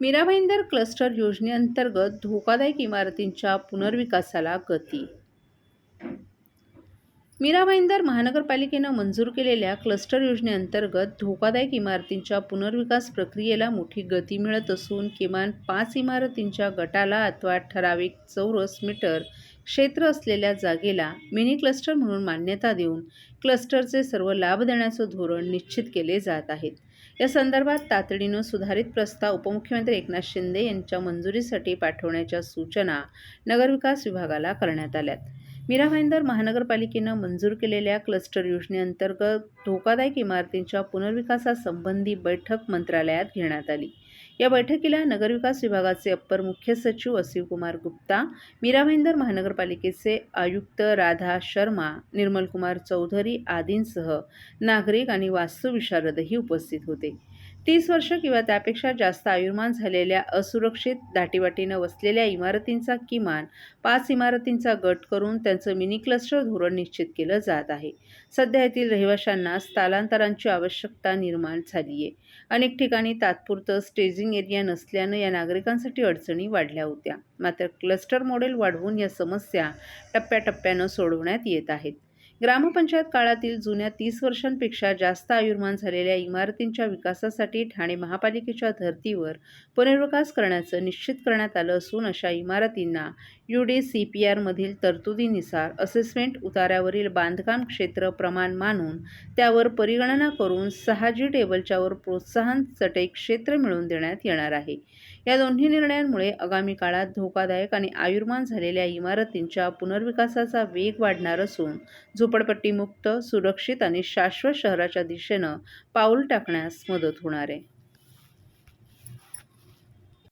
Mira Bhayandar cluster योजनेअंतर्गत धोकादायक इमारतींच्या पुनर्विकासाला गती मीरा भाईंदर महानगरपालिकेनं मंजूर केलेल्या क्लस्टर योजनेअंतर्गत धोकादायक इमारतींच्या पुनर्विकास प्रक्रियेला मोठी गती मिळत असून किमान पाच इमारतींच्या गटाला अथवा ठराविक चौरस मीटर क्षेत्र असलेल्या जागेला मिनी क्लस्टर म्हणून मान्यता देऊन क्लस्टरचे सर्व लाभ देण्याचं धोरण निश्चित केले जात आहेत. या संदर्भात तातडीनं सुधारित प्रस्ताव उपमुख्यमंत्री एकनाथ शिंदे यांच्या मंजुरीसाठी पाठवण्याच्या सूचना नगरविकास विभागाला करण्यात आल्यात. मीरा भाईंदर महानगरपालिकेनं मंजूर केलेल्या क्लस्टर योजनेअंतर्गत धोकादायक इमारतींच्या पुनर्विकासासंबंधी बैठक मंत्रालयात घेण्यात आली. या बैठकीला नगरविकास विभागाचे अप्पर मुख्य सचिव असीव कुमार गुप्ता मीरा भाईंदर महानगरपालिकेचे आयुक्त राधा शर्मा निर्मलकुमार चौधरी आदींसह नागरिक आणि वास्तुविशारदही उपस्थित होते. तीस वर्ष किंवा त्यापेक्षा जास्त आयुर्मान झालेल्या असुरक्षित दाटीवाटीनं वसलेल्या इमारतींचा किमान पाच इमारतींचा गट करून त्यांचं मिनी क्लस्टर धोरण निश्चित केलं जात आहे. सध्या येथील रहिवाशांना स्थलांतरांची आवश्यकता निर्माण झाली आहे अनेक ठिकाणी तात्पुरतं स्टेजिंग एरिया नसल्यानं या नागरिकांसाठी अडचणी वाढल्या होत्या. मात्र क्लस्टर मॉडेल वाढवून या समस्या टप्प्याटप्प्यानं सोडवण्यात येत आहेत. ग्रामपंचायत काळातील जुन्या तीस वर्षांपेक्षा जास्त आयुर्मान झालेल्या इमारतींच्या विकासासाठी ठाणे महापालिकेच्या धर्तीवर पुनर्विकास करण्याचं निश्चित करण्यात आलं असून अशा इमारतींना यू डी सी पी आरमधील तरतुदीनुसार असेसमेंट उताऱ्यावरील बांधकाम क्षेत्र प्रमाण मानून त्यावर परिगणना करून सहा जी टेबलच्यावर प्रोत्साहन चटई क्षेत्र मिळवून देण्यात येणार आहे. या दोन्ही निर्णयांमुळे आगामी काळात धोकादायक आणि आयुर्मान झालेल्या इमारतींच्या पुनर्विकासाचा वेग वाढणार असून झोपडपट्टीमुक्त सुरक्षित आणि शाश्वत शहराच्या दिशेनं पाऊल टाकण्यास मदत होणार आहे.